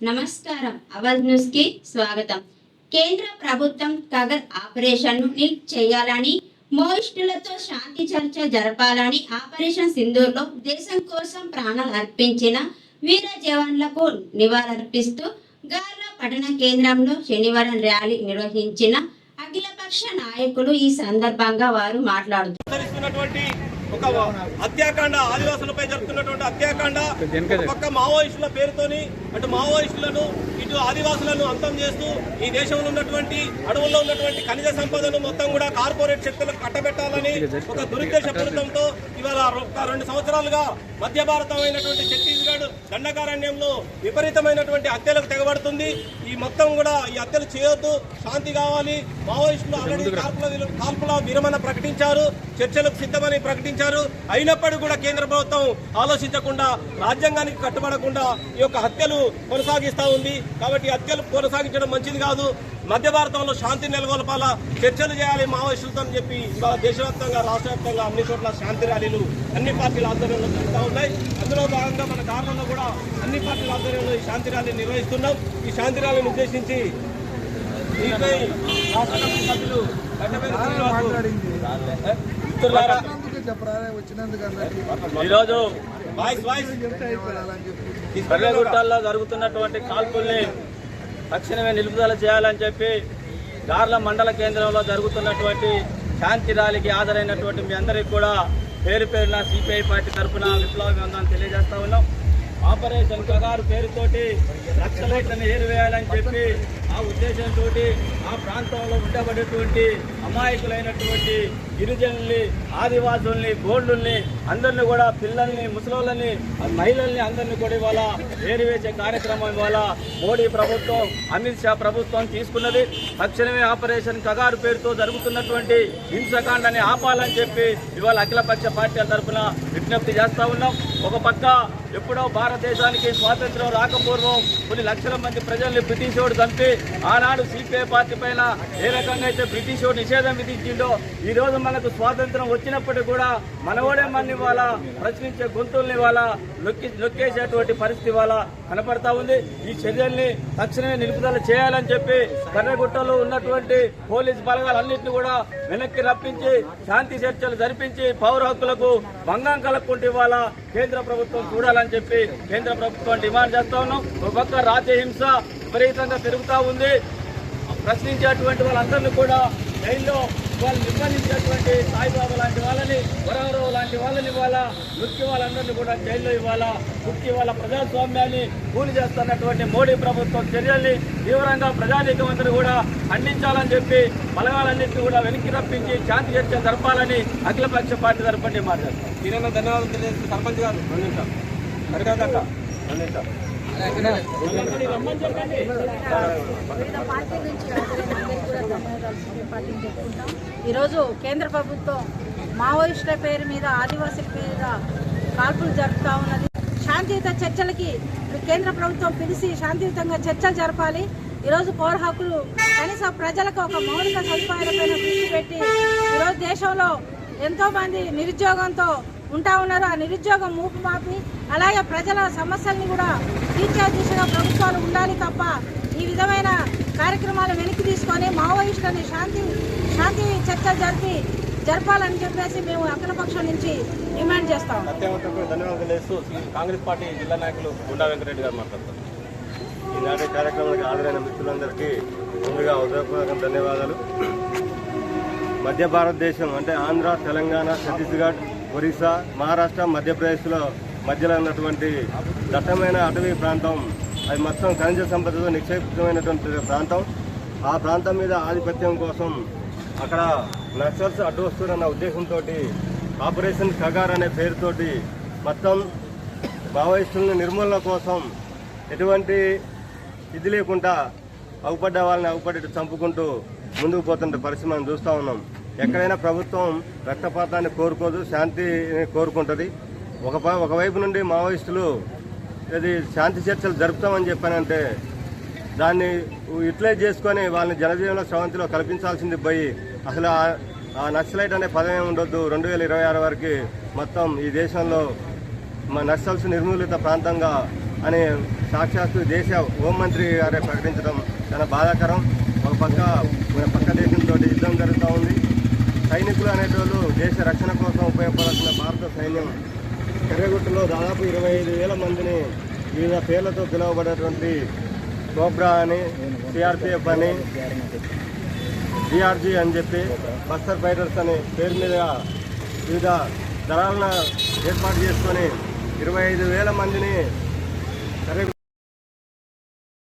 నమస్కారం. అవధ్ న్యూస్కి స్వాగతం. కేంద్ర ప్రభుత్వం కగర్ ఆపరేషన్ను చేయాలని మోయిస్టులతో శాంతి చర్చ జరపాలని ఆపరేషన్ సింధూర్లో దేశం కోసం ప్రాణాలు అర్పించిన వీర జవాన్లకు నివాళులర్పిస్తూ గార్ల పట్టణ కేంద్రంలో శనివారం ర్యాలీ నిర్వహించిన అఖిలపక్ష నాయకులు ఈ సందర్భంగా వారు మాట్లాడుతూ ఒక హత్యాకాండ ఆదివాసులపై జరుగుతున్నటువంటి హత్యాకాండ పక్క మావోయిస్టుల పేరుతోని అటు మావోయిస్టులను ఇటు ఆదివాసులను అంతం చేస్తూ ఈ దేశంలో ఉన్నటువంటి అడవుల్లో ఉన్నటువంటి ఖనిజ సంపదను మొత్తం కూడా కార్పొరేట్ శక్తులకు కట్టబెట్టాలని ఒక దురుద్దేశపూరితంతో ఇవాళ రెండు సంవత్సరాలుగా మధ్య భారతమైనటువంటి ఛత్తీస్గఢ్ దండకారణ్యంలో విపరీతమైనటువంటి హత్యలకు తెగబడుతుంది. ఈ మొత్తం కూడా ఈ హత్యలు చేయొద్దు. శాంతి కావాలి. మావోయిస్టులు ఆల్రెడీ కాల్పుల కాల్పుల విరమణ ప్రకటించారు. చర్చలకు సిద్ధమని ప్రకటించారు. అయినప్పటికీ కూడా కేంద్ర ప్రభుత్వం ఆలోచించకుండా రాజ్యాంగానికి కట్టుబడకుండా ఈ యొక్క హత్యలు కొనసాగిస్తూ ఉంది. కాబట్టి ఈ హత్యలు కొనసాగించడం మంచిది కాదు. మధ్య భారతంలో శాంతి నెలకొల్పాల చర్చలు చేయాలి మావోయిస్టులతో అని చెప్పి దేశవ్యాప్తంగా రాష్ట్ర వ్యాప్తంగా అన్ని చోట్ల శాంతి ర్యాలీలు అన్ని పార్టీల ఆధ్వర్యంలో జరుగుతూ ఉన్నాయి. అందులో భాగంగా మన కారణంలో కూడా అన్ని పార్టీల ఆధ్వర్యంలో ఈ శాంతి ర్యాలీ నిర్వహిస్తున్నాం. ఈ శాంతి ర్యాలీని ఉద్దేశించి దీనిపై రాష్ట్ర సభ్యులు ఈరోజు వాయిస్ వాయిస్. జరుగుతున్నటువంటి కాల్పుల్ని తక్షణమే నిలుపుదల చేయాలని చెప్పి గార్ల మండల కేంద్రంలో జరుగుతున్నటువంటి శాంతి ర్యాలీకి హాజరైనటువంటి మీ అందరికీ కూడా పేరు పేరున సిపిఐ పార్టీ తరఫున విప్లవ ఉందని తెలియజేస్తా ఉన్నాం. ఆపరేషన్ కగారు పేరుతోటి లక్షలైట్లను ఏరివేయాలని చెప్పి ఆ ఉద్దేశంతో ఆ ప్రాంతంలో ఉండబడేటువంటి అమాయకులైనటువంటి గిరిజనుల్ని ఆదివాసుల్ని గోండుల్ని అందరిని కూడా పిల్లల్ని ముసలోళ్ళని మహిళల్ని అందరిని కూడా ఇవాళ వేరువేసే కార్యక్రమం ఇవాళ మోడీ ప్రభుత్వం అమిత్ షా ప్రభుత్వం తీసుకున్నది. తక్షణమే ఆపరేషన్ కగారు పేరుతో జరుగుతున్నటువంటి హింసకాండని ఆపాలని చెప్పి ఇవాళ అఖిలపక్ష పార్టీల తరఫున విజ్ఞప్తి చేస్తూ ఉన్నాం. ఒక పక్క ఎప్పుడో భారతదేశానికి స్వాతంత్రం రాకపూర్వం కొన్ని లక్షల మంది ప్రజల్ని బ్రిటిష్ వాడు చంపి ఆనాడు సిపిఐ పార్టీ పైన ఏ రకంగా అయితే బ్రిటిష్ వాడు నిషేధం విధించిండో ఈ రోజు మనకు స్వాతంత్రం వచ్చినప్పటికీ కూడా మనోడే మన ఇవాళ ప్రశ్నించే గొంతుల్ని ఇవాళ నొక్కి నొక్కేసేటువంటి పరిస్థితి ఇవాళ కనపడతా ఉంది. ఈ చర్యల్ని తక్షణమే నిలుపుదల చేయాలని చెప్పి కర్రగుట్టలో ఉన్నటువంటి పోలీస్ బలగాలన్నింటినీ కూడా వెనక్కి రప్పించి శాంతి చర్చలు జరిపించి పౌర హక్కులకు భంగం కలగకుండా ఇవాళ కేంద్ర ప్రభుత్వం చూడాలని చెప్పి కేంద్ర ప్రభుత్వం డిమాండ్ చేస్తా ఉన్నాం. ఒక పక్క రాజ్య హింస విపరీతంగా పెరుగుతూ ఉంది. ప్రశ్నించేటువంటి వాళ్ళందరినీ కూడా జైల్లో వాళ్ళు నిర్బంధించేటువంటి సాయిబాబా లాంటి వాళ్ళని వరవరావు లాంటి వాళ్ళని ఇవాళ నృత్య వాళ్ళందరినీ కూడా జైల్లో ఇవాళ ముఖ్య వాళ్ళ ప్రజాస్వామ్యాన్ని కూలి చేస్తున్నటువంటి మోడీ ప్రభుత్వం చర్యల్ని తీవ్రంగా ప్రజానీకం అందరూ కూడా ఖండించాలని చెప్పి బలగాలన్నింటినీ కూడా వెనక్కి రప్పించి శాంతి చర్చ జరపాలని అఖిలపక్ష పార్టీ తరపున మాట్లాడతాం దీనైనా ధన్యవాదాలు తెలియజేస్తూ సర్పంచ్ గారు ఈరోజు కేంద్ర ప్రభుత్వం మావోయిస్టుల పేరు మీద ఆదివాసుల మీద కాల్పులు జరుపుతా ఉన్నది. శాంతియుత చర్చలకి కేంద్ర ప్రభుత్వం పిలిచి శాంతియుతంగా చర్చలు జరపాలి. ఈరోజు పౌర హక్కులు కనీస ప్రజలకు ఒక మౌలిక సదుపాయాలపైన దృష్టి పెట్టి ఈరోజు దేశంలో ఎంతో మంది నిరుద్యోగంతో ఉంటా ఉన్నారు ఆ నిరుద్యోగం మూపు మాపి అలాగే ప్రజల సమస్యల్ని కూడా తీర్చే దిశగా ప్రభుత్వాలు ఉండాలి తప్ప ఈ విధమైన కార్యక్రమాలు వెనక్కి తీసుకొని మావోయిస్టులని శాంతి శాంతి చర్చ జరిపి జరపాలని చెప్పేసి మేము అఖిలపక్షం నుంచి డిమాండ్ చేస్తాం ధన్యవాదాలు కాంగ్రెస్ పార్టీ జిల్లా నాయకులు గుండా వెంకటరెడ్డి గారు మాట్లాడతారు ఈనాటి కార్యక్రమానికి హాజరైన మిత్రులందరికీ ముందుగా హృదయపూర్వక ధన్యవాదాలు. మధ్య భారతదేశం అంటే ఆంధ్ర తెలంగాణ ఛత్తీస్గఢ్ ఒరిస్సా మహారాష్ట్ర మధ్యప్రదేశ్లో మధ్యలో ఉన్నటువంటి దట్టమైన అటవీ ప్రాంతం. అది మొత్తం ఖనిజ సంపదతో నిక్షేపితమైనటువంటి ప్రాంతం. ఆ ప్రాంతం మీద ఆధిపత్యం కోసం అక్కడ నక్సల్స్ అడ్డు వస్తున్న ఉద్దేశంతో ఆపరేషన్ కగార్ అనే పేరుతోటి మొత్తం మావోయిస్టులను నిర్మూలన కోసం ఎటువంటి ఇది లేకుండా అగుపడ్డ వాళ్ళని అగుపడి చంపుకుంటూ ముందుకు పోతుంటే పరిస్థితి మనం చూస్తూ ఉన్నాం. ఎక్కడైనా ప్రభుత్వం రక్తపాతాన్ని కోరుకోదు శాంతిని కోరుకుంటుంది. ఒక ఒకవైపు నుండి మావోయిస్టులు ఇది శాంతి చర్చలు జరుపుతామని చెప్పానంటే దాన్ని యూటిలైజ్ చేసుకొని వాళ్ళని జనజీవన స్రవంతిలో కల్పించాల్సింది పోయి అసలు ఆ- ఆ నక్సలైట్ అనే పదమే ఉండొద్దు. రెండు వేల ఇరవై ఆరు వరకు మొత్తం ఈ దేశంలో మా నక్సల్స్ నిర్మూలిత ప్రాంతంగా అనే సాక్షాత్తు దేశ హోంమంత్రి గారే ప్రకటించడం చాలా బాధాకరం. ఒక పక్క మన పక్క దేశంతో యుద్ధం జరుగుతూ ఉంది. సైనికులు అనేటోళ్ళు దేశ రక్షణ కోసం ఉపయోగపడాల్సిన భారత సైన్యం ఎర్రగుట్టలో దాదాపు ఇరవై ఐదు వేల మందిని వివిధ పేర్లతో పిలువబడేటువంటి కోబ్రా అని సిఆర్పిఎఫ్ అని డిఆర్జీ అని చెప్పి బస్తర్ ఫైటర్స్ అనే పేరు మీద వివిధ దళాలను ఏర్పాటు చేసుకొని ఇరవై ఐదు వేల మందిని సరే